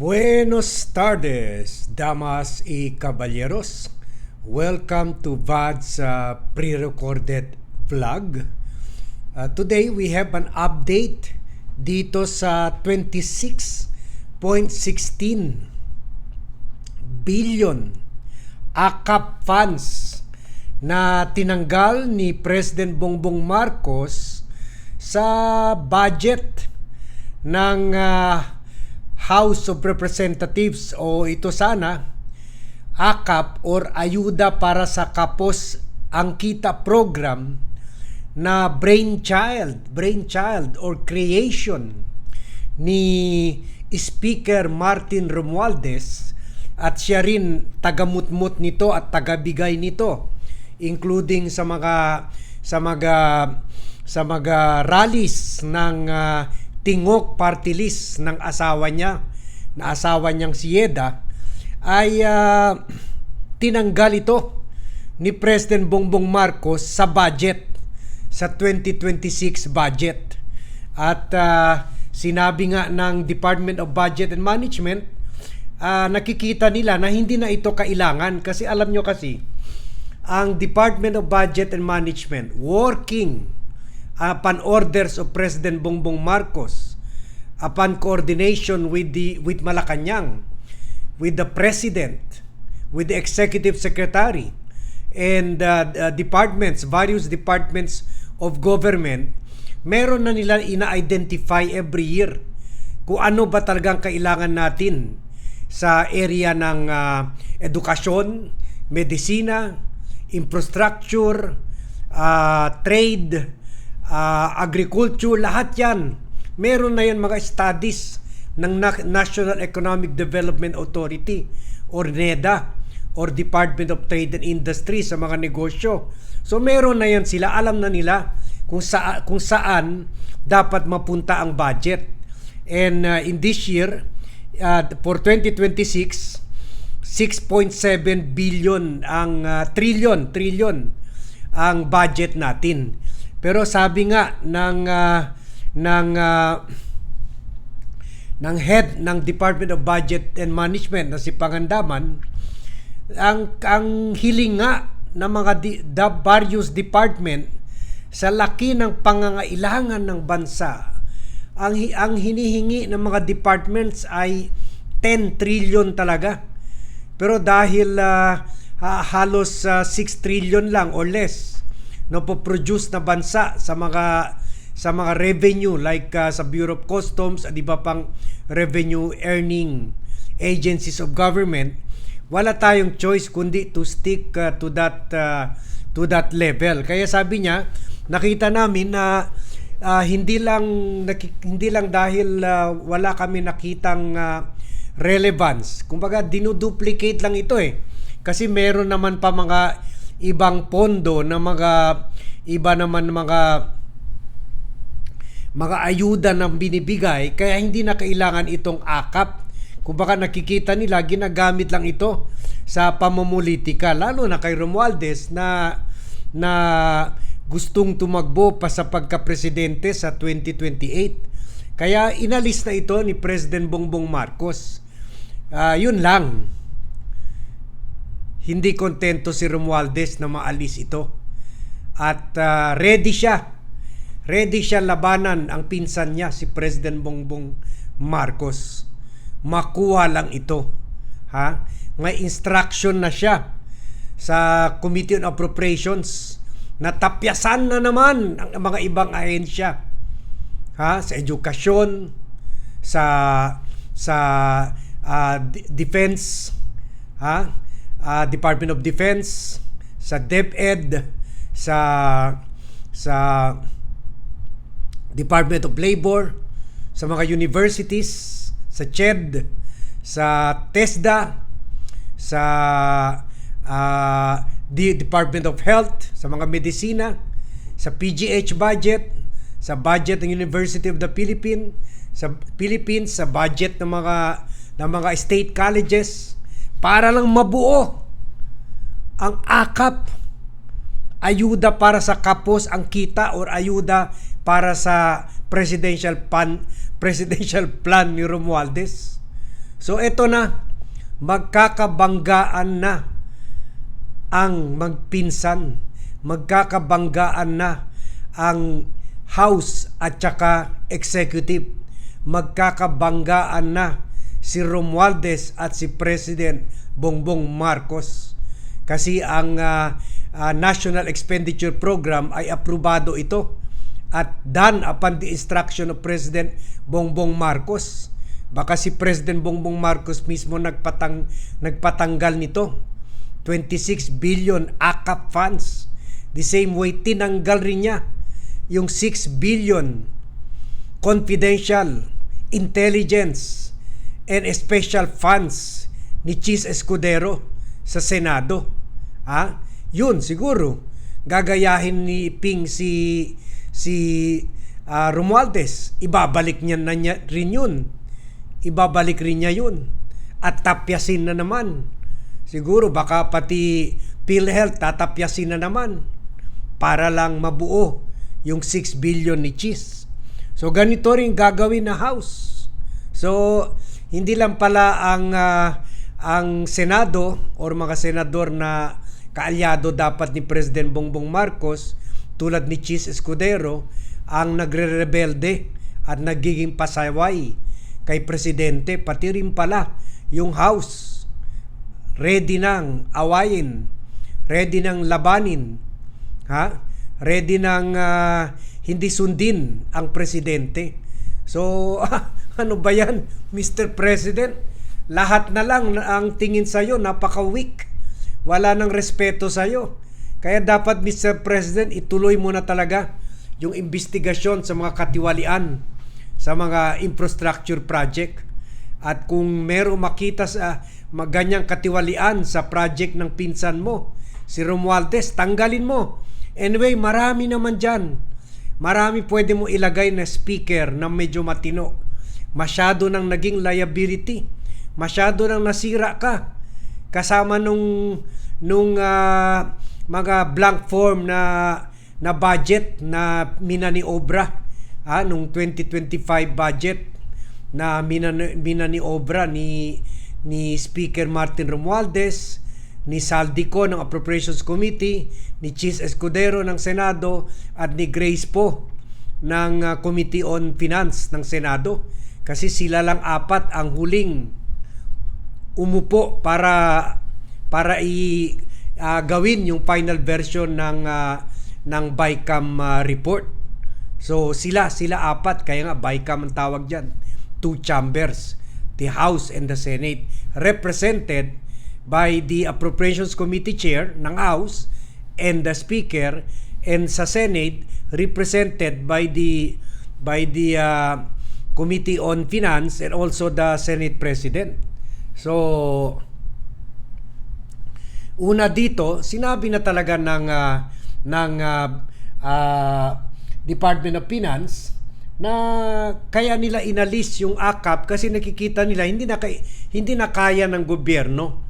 Buenos tardes, damas y caballeros. Welcome to VAD's uh, pre-recorded vlog. Uh, today we have an update dito sa 26.16 billion AKAP funds na tinanggal ni President Bongbong Marcos sa budget ng uh, House of Representatives o ito sana AKAP or Ayuda para sa Kapos ang Kita program na brainchild, brainchild or creation ni Speaker Martin Romualdez at siya rin tagamutmut nito at tagabigay nito including sa mga sa mga sa mga rallies ng uh, tingok party list ng asawa niya, na asawa niyang si Yeda, ay uh, tinanggal ito ni President Bongbong Marcos sa budget, sa 2026 budget. At uh, sinabi nga ng Department of Budget and Management, uh, nakikita nila na hindi na ito kailangan kasi alam nyo kasi, ang Department of Budget and Management working upon orders of President Bongbong Marcos. Upon coordination with the with Malacanang. With the president. With the executive secretary. And uh, departments various departments of government. Meron na nila ina-identify every year kung ano ba talagang kailangan natin sa area ng uh, edukasyon, medisina, infrastructure, uh, trade, uh, agriculture, lahat yan. Meron na yan mga studies ng National Economic Development Authority or NEDA or Department of Trade and Industry sa mga negosyo. So meron na yan sila, alam na nila kung, sa, kung saan dapat mapunta ang budget. And uh, in this year, uh, for 2026, 6.7 billion ang uh, trillion, trillion ang budget natin. Pero sabi nga ng uh, ng uh, ng head ng Department of Budget and Management na si Pangandaman ang ang hiling nga ng mga di, the various department sa laki ng pangangailangan ng bansa ang ang hinihingi ng mga departments ay 10 trillion talaga. Pero dahil uh, halos uh, 6 trillion lang or less no produce na bansa sa mga sa mga revenue like uh, sa Bureau of Customs at iba pang revenue earning agencies of government. Wala tayong choice kundi to stick uh, to that uh, to that level. Kaya sabi niya nakita namin na uh, hindi lang hindi lang dahil uh, wala kami nakitang uh, relevance. Kumbaga dinuduplicate lang ito eh. Kasi meron naman pa mga ibang pondo na mga iba naman mga mga ayuda na binibigay kaya hindi na kailangan itong akap. Kung baka nakikita nila ginagamit lang ito sa pamumulitika lalo na kay Romualdez na na gustong tumagbo pa sa pagka-presidente sa 2028. Kaya inalis na ito ni President Bongbong Marcos. Uh, yun lang hindi kontento si Romualdez na maalis ito. At uh, ready siya. Ready siya labanan ang pinsan niya, si President Bongbong Marcos. Makuha lang ito. Ha? May instruction na siya sa Committee on Appropriations na tapyasan na naman ang mga ibang ahensya. Ha? Sa edukasyon, sa sa uh, defense, ha? Uh, Department of Defense, sa DepEd, sa sa Department of Labor, sa mga universities, sa CHED, sa TESDA, sa uh, Department of Health, sa mga medisina, sa PGH budget, sa budget ng University of the Philippines, sa Philippines, sa budget ng mga ng mga state colleges, para lang mabuo ang akap. Ayuda para sa kapos ang kita or ayuda para sa presidential plan presidential plan ni Romualdez. So eto na, magkakabanggaan na ang magpinsan, magkakabanggaan na ang House at saka Executive. Magkakabanggaan na si Romualdez at si President Bongbong Marcos. Kasi ang ah, ah, National Expenditure Program ay aprobado ito at done upon the instruction of President Bongbong Marcos. Baka si President Bongbong Marcos mismo nagpatang nagpatanggal nito. 26 billion AKAP funds. The same way tinanggal rin niya yung 6 billion confidential intelligence and special funds ni Chis Escudero sa Senado. Ha? Yun siguro gagayahin ni Ping si si ah, Romualdez. Ibabalik niya na niya rin yun. Ibabalik rin niya yun. At tapyasin na naman. Siguro baka pati PhilHealth tatapyasin na naman para lang mabuo yung 6 billion ni Chis. So ganito rin gagawin na house. So hindi lang pala ang ah, ang Senado or mga senador na kaalyado dapat ni President Bongbong Marcos tulad ni Chis Escudero ang nagre-rebelde at nagiging pasaway kay presidente. Pati rin pala yung house ready nang awayin ready nang labanin ha? Ready nang ah, hindi sundin ang presidente. So ano ba yan Mr. President lahat na lang ang tingin sa iyo napaka-weak wala nang respeto sa iyo kaya dapat Mr. President ituloy mo na talaga yung investigasyon sa mga katiwalian sa mga infrastructure project at kung meron makita sa mga ganyang katiwalian sa project ng pinsan mo, si Romualdez, tanggalin mo. Anyway, marami naman dyan. Marami pwede mo ilagay na speaker na medyo matino. Masyado nang naging liability. Masyado nang nasira ka. Kasama nung nung ah, mga blank form na na budget na minani obra ah, nung 2025 budget na minani, minani obra ni ni Speaker Martin Romualdez, ni Saldico ng Appropriations Committee, ni Chis Escudero ng Senado at ni Grace po ng ah, Committee on Finance ng Senado kasi sila lang apat ang huling umupo para para i ah, gawin yung final version ng ah, ng BICAM ah, report. So sila sila apat kaya nga BICAM ang tawag diyan. Two chambers, the House and the Senate represented by the Appropriations Committee Chair ng House and the Speaker and sa Senate represented by the by the ah, Committee on Finance and also the Senate President. So una dito, sinabi na talaga ng ah, ng ah, ah, Department of Finance na kaya nila inalis yung AKAP kasi nakikita nila hindi na hindi na kaya ng gobyerno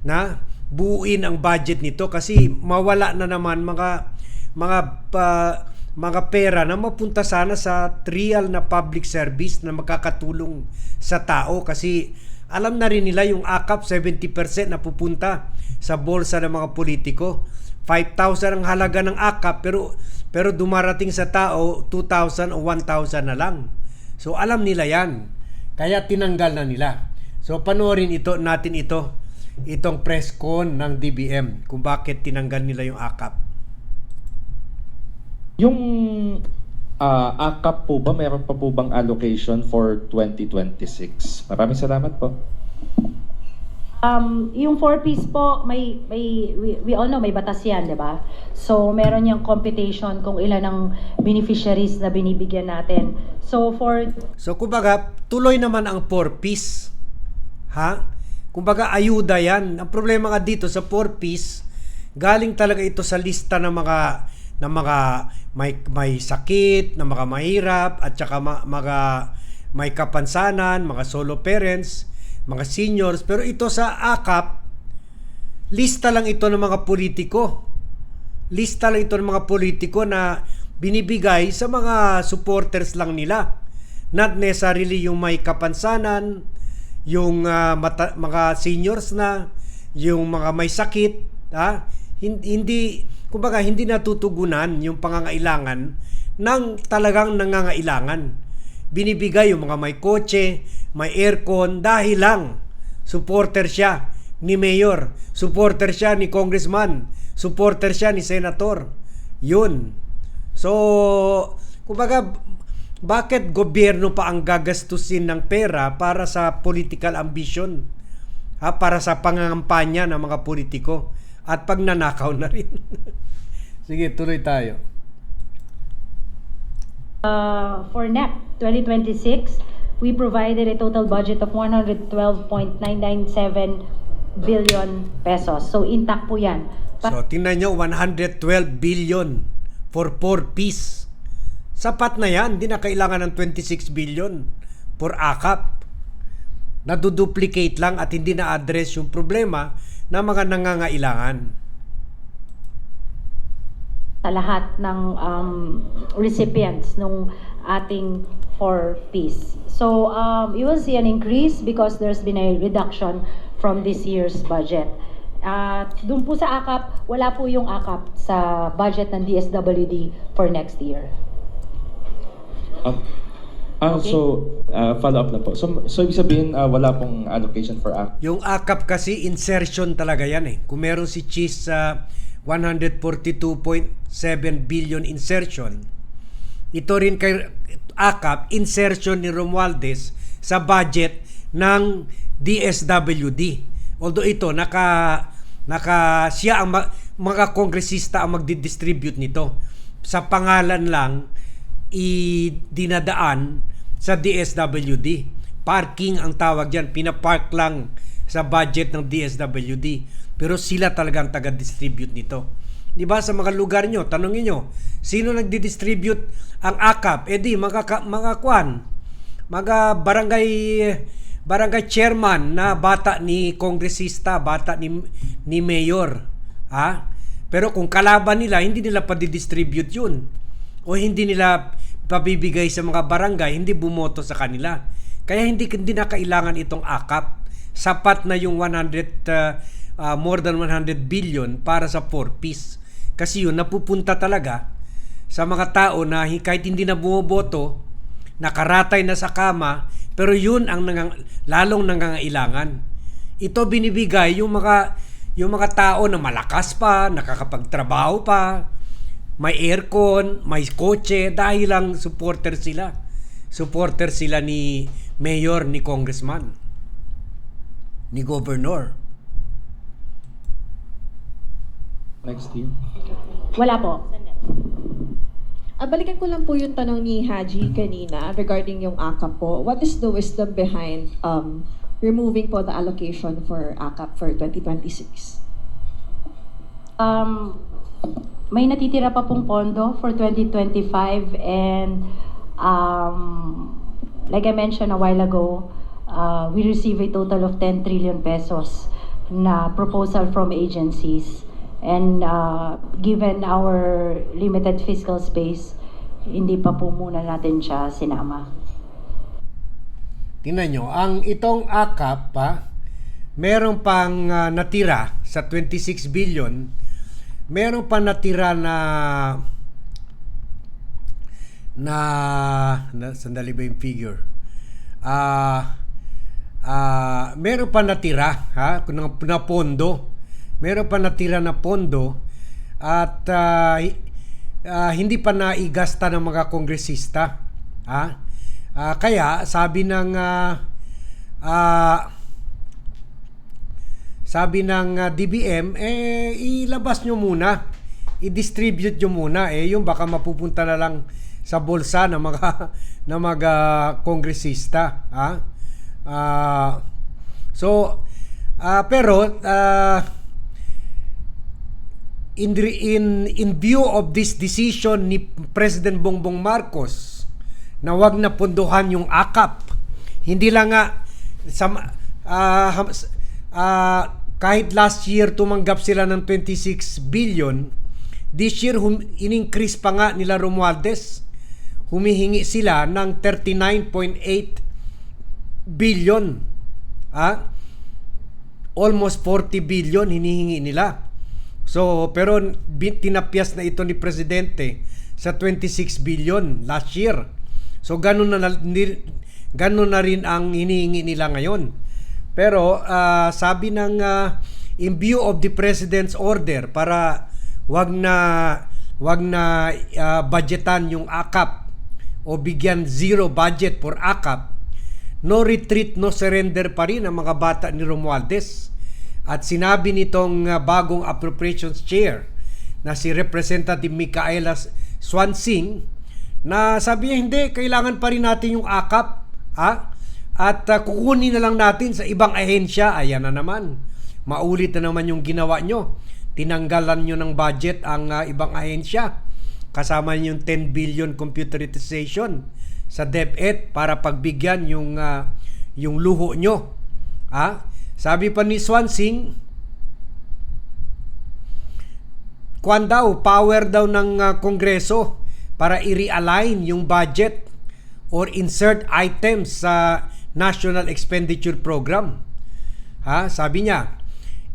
na buuin ang budget nito kasi mawala na naman mga mga pa- mga pera na mapunta sana sa trial na public service na makakatulong sa tao kasi alam na rin nila yung AKAP 70% na pupunta sa bolsa ng mga politiko. 5,000 ang halaga ng AKAP pero pero dumarating sa tao 2,000 o 1,000 na lang. So alam nila 'yan. Kaya tinanggal na nila. So panoorin ito natin ito itong press con ng DBM kung bakit tinanggal nila yung AKAP. Yung ah, AKAP po ba, meron pa po bang allocation for 2026? Maraming salamat po. Um, yung four piece po, may, may we, we all know may batas yan, di ba? So, meron yung computation kung ilan ang beneficiaries na binibigyan natin. So, for So kumbaga, tuloy naman ang 4-piece. Ha? Kumbaga, ayuda yan. Ang problema nga dito sa 4-piece, galing talaga ito sa lista ng mga ng mga may may sakit, ng mga mahirap at saka ma- mga may kapansanan, mga solo parents, mga seniors, pero ito sa AKAP lista lang ito ng mga politiko. Lista lang ito ng mga politiko na binibigay sa mga supporters lang nila. Not necessarily yung may kapansanan, yung ah, mata- mga seniors na, yung mga may sakit, ha? Hin- Hindi, kumbaga, hindi natutugunan yung pangangailangan ng talagang nangangailangan. Binibigay yung mga may kotse, may aircon, dahil lang supporter siya ni mayor, supporter siya ni congressman, supporter siya ni senator. Yun. So, kumbaga, bakit gobyerno pa ang gagastusin ng pera para sa political ambition? Ha, para sa pangangampanya ng mga politiko at pagnanakaw na rin. Sige, tuloy tayo. Uh, for NEP 2026, we provided a total budget of 112.997 billion pesos. So intact po yan. Pa- So, tingnan nyo, 112 billion for 4 piece. Sapat na yan, hindi na kailangan ng 26 billion for AKAP. Naduduplicate lang at hindi na-address yung problema ng mga nangangailangan. Sa lahat ng um, recipients nung ating for peace. So um, you will see an increase because there's been a reduction from this year's budget. At doon po sa AKAP, wala po yung AKAP sa budget ng DSWD for next year. Um, ah, Okay. So, ah, follow up na po. So, so ibig sabihin, ah, wala pong allocation for ACAP. Yung AKAP kasi insertion talaga yan eh. Kung meron si Cheese sa 142.7 billion insertion, ito rin kay AKAP, insertion ni Romualdez sa budget ng DSWD. Although ito, naka, naka siya ang mga kongresista ang magdi-distribute nito. Sa pangalan lang, idinadaan sa DSWD. Parking ang tawag dyan. Pinapark lang sa budget ng DSWD. Pero sila talagang taga-distribute nito. Di ba sa mga lugar nyo, tanongin nyo, sino nagdi-distribute ang AKAP? E di, mga, mga kwan, mga barangay barangay chairman na bata ni kongresista, bata ni ni mayor, ha? Pero kung kalaban nila, hindi nila pa-distribute 'yun. O hindi nila pabibigay sa mga barangay, hindi bumoto sa kanila. Kaya hindi hindi na kailangan itong akap. Sapat na yung 100 uh, uh, more than 100 billion para sa 4 piece. Kasi yun napupunta talaga sa mga tao na hi- kahit hindi na bumoboto, nakaratay na sa kama, pero yun ang nangang, lalong nangangailangan. Ito binibigay yung mga yung mga tao na malakas pa, nakakapagtrabaho pa, may aircon, may kotse dahil lang supporter sila. Supporter sila ni mayor, ni congressman, ni governor. Next year. Wala po. Ah, balikan ko lang po yung tanong ni Haji kanina regarding yung AKAP po. What is the wisdom behind um, removing po the allocation for AKAP for 2026? Um, may natitira pa pong pondo for 2025 and um, like I mentioned a while ago, uh, we receive a total of 10 trillion pesos na proposal from agencies. And uh, given our limited fiscal space, hindi pa po muna natin siya sinama. Tingnan nyo, ang itong AKAP pa, meron pang ah, natira sa 26 billion, meron pang natira na na, na sandali ba yung figure? Ah ah meron pa natira ha na, na pondo. Meron pa natira na pondo at hi- ah, hindi pa naigasta ng mga kongresista. Ha? Ah, kaya sabi ng ah, ah, sabi ng ah, DBM eh ilabas nyo muna i-distribute nyo muna eh yung baka mapupunta na lang sa bulsa ng mga ng mga kongresista ha Ah, so ah, pero ah, in, in in view of this decision ni President Bongbong Marcos na wag na punduhan yung AKAP hindi lang nga sa ah, ham- ah, kahit last year tumanggap sila ng 26 billion this year hum, in-increase pa nga nila Romualdez. Humihingi sila ng 39.8 billion ah, almost 40 billion hinihingi nila. So, pero tinapyas na ito ni Presidente sa 26 billion last year. So, ganun na, ganun na rin ang hinihingi nila ngayon. Pero, ah, sabi ng ah, in view of the President's order para wag na wag na ah, budgetan yung AKAP o bigyan zero budget for AKAP, no retreat, no surrender pa rin ang mga bata ni Romualdez. At sinabi nitong uh, bagong appropriations chair na si Representative Micaela Swansing na sabi niya hindi, kailangan pa rin natin yung AKAP. Ha? At uh, kukunin na lang natin sa ibang ahensya. Ayan na naman. Maulit na naman yung ginawa nyo. Tinanggalan nyo ng budget ang uh, ibang ahensya. Kasama yung 10 billion computerization sa DepEd para pagbigyan yung uh, yung luho nyo. Ha? Sabi pa ni Swansing, kwan daw, power daw ng uh, Kongreso para i-realign yung budget or insert items sa National Expenditure Program. Ha? Sabi niya,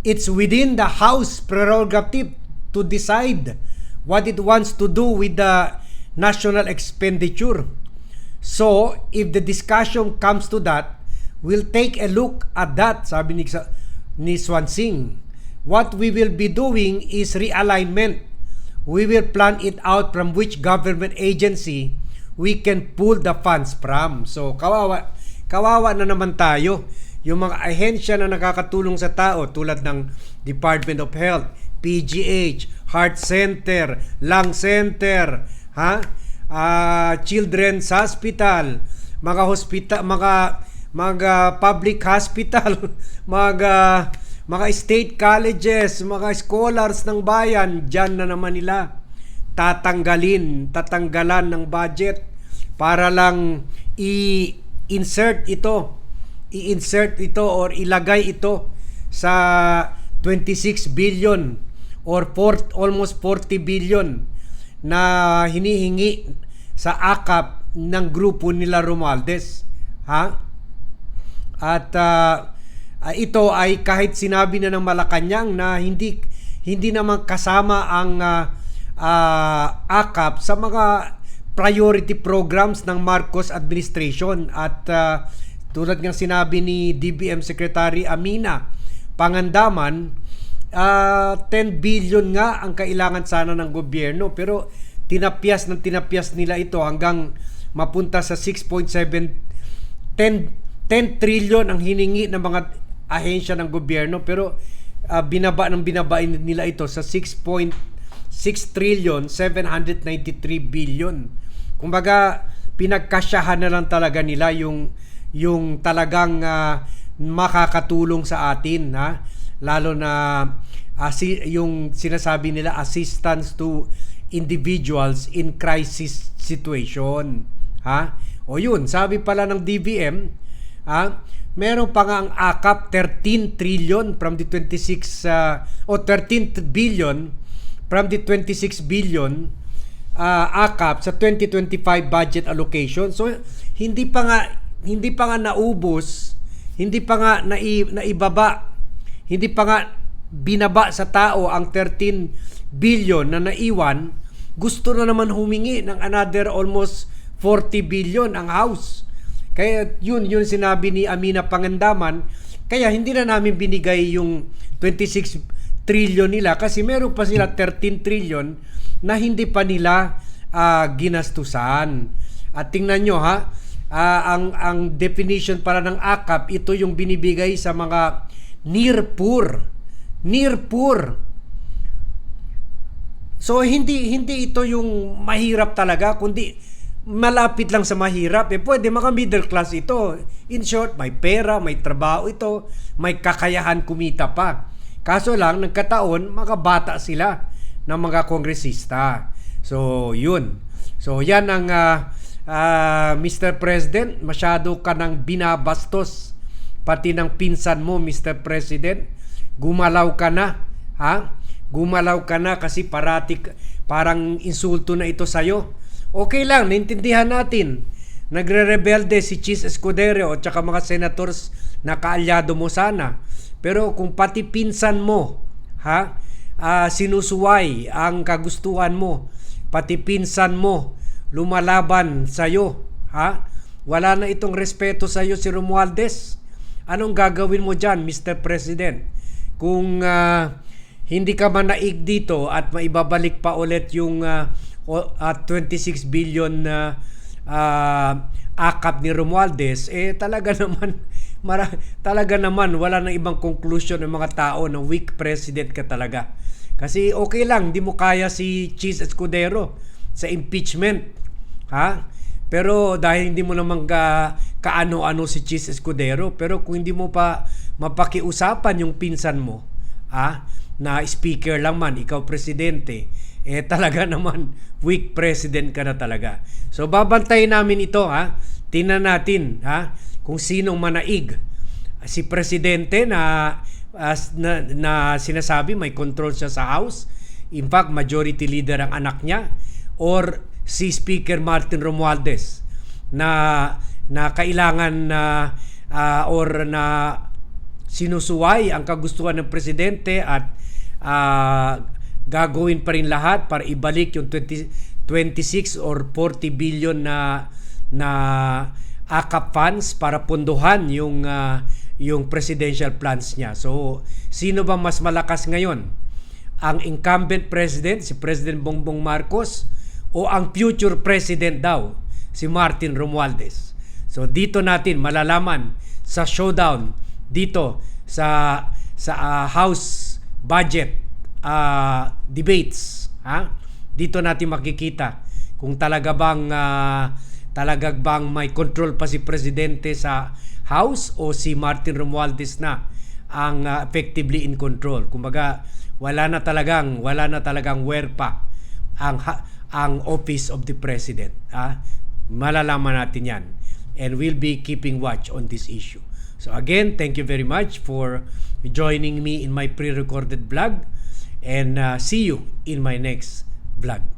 it's within the House prerogative to decide what it wants to do with the national expenditure. So, if the discussion comes to that, we'll take a look at that, sabi ni, ni Swansing. What we will be doing is realignment. We will plan it out from which government agency we can pull the funds from. So, kawawa, kawawa na naman tayo. Yung mga ahensya na nakakatulong sa tao tulad ng Department of Health, PGH, Heart Center, Lung Center, ha? Ah, Children's Hospital, mga hospital, mga mga public hospital, mga mga state colleges, mga scholars ng bayan, diyan na naman nila tatanggalin, tatanggalan ng budget para lang i-insert ito, i-insert ito or ilagay ito sa 26 billion or four, almost 40 billion na hinihingi sa akap ng grupo nila Romualdez. Ha? At uh, ito ay kahit sinabi na ng Malacanang na hindi hindi naman kasama ang uh, uh, AKAP sa mga priority programs ng Marcos administration at uh, tulad ng sinabi ni DBM Secretary Amina Pangandaman uh, 10 billion nga ang kailangan sana ng gobyerno pero tinapyas ng tinapyas nila ito hanggang mapunta sa 6.7 10 10 trillion ang hiningi ng mga ahensya ng gobyerno pero uh, binaba ng binaba nila ito sa 6.6 trillion 793 billion. Kumbaga pinagkasyahan na lang talaga nila yung yung talagang uh, makakatulong sa atin ha lalo na asi, yung sinasabi nila assistance to individuals in crisis situation. Ha? O yun sabi pala ng DBM ha? Meron pa nga ang AKAP 13 trillion from the 26 uh, o 13 billion from the 26 billion uh, AKAP sa 2025 budget allocation. So hindi pa nga hindi pa nga naubos, hindi pa nga nai, naibaba, hindi pa nga binaba sa tao ang 13 billion na naiwan, gusto na naman humingi ng another almost 40 billion ang house. Kaya yun, yun sinabi ni Amina Pangandaman, kaya hindi na namin binigay yung 26 trillion nila kasi meron pa sila 13 trillion na hindi pa nila uh, ginastusan. At tingnan nyo ha, uh, ang, ang definition para ng AKAP, ito yung binibigay sa mga near poor. Near poor. So hindi hindi ito yung mahirap talaga kundi malapit lang sa mahirap eh pwede mga middle class ito. In short, may pera, may trabaho ito, may kakayahan kumita pa. Kaso lang nagkataon mga bata sila ng mga kongresista. So, yun. So, yan ang uh, uh, Mr. President, masyado ka nang binabastos pati ng pinsan mo, Mr. President. Gumalaw ka na, ha? Gumalaw ka na kasi parati parang insulto na ito sa'yo. Okay lang, naintindihan natin. nagre-rebelde si Chis Escudero at saka mga senators na kaalyado mo sana. Pero kung pati pinsan mo, ha, ah, sinusuway ang kagustuhan mo, pati pinsan mo lumalaban sa iyo, ha? Wala na itong respeto sa iyo si Romualdez. Anong gagawin mo diyan, Mr. President? Kung ah, hindi ka manaig dito at maibabalik pa ulit yung o- at 26 billion na ah, akap ni Romualdez, eh talaga naman mara, talaga naman wala nang ibang conclusion ng mga tao na weak president ka talaga. Kasi okay lang, di mo kaya si Cheese Escudero sa impeachment. Ha? Pero dahil hindi mo naman ka, kaano-ano si Cheese Escudero, pero kung hindi mo pa mapakiusapan yung pinsan mo, ah, na speaker lang man, ikaw presidente, eh talaga naman weak president ka na talaga. So babantayin namin ito ha. Tingnan natin ha kung sinong manaig. Si presidente na as na, na sinasabi may control siya sa house. In fact, majority leader ang anak niya or si Speaker Martin Romualdez na na kailangan na ah, or na sinusuway ang kagustuhan ng presidente at ah, gagawin pa rin lahat para ibalik yung 20, 26 or 40 billion na na AKAP funds para punduhan yung ah, yung presidential plans niya. So, sino ba mas malakas ngayon? Ang incumbent president, si President Bongbong Marcos, o ang future president daw, si Martin Romualdez. So, dito natin malalaman sa showdown dito sa sa ah, House budget ah, debates, ha? Dito natin makikita kung talaga bang ah, talaga bang may control pa si presidente sa House o si Martin Romualdez na ang ah, effectively in control. Kumbaga, wala na talagang wala na talagang where pa ang ha- ang office of the president. Ah, malalaman natin 'yan. And we'll be keeping watch on this issue. So again, thank you very much for joining me in my pre-recorded vlog and uh, see you in my next vlog.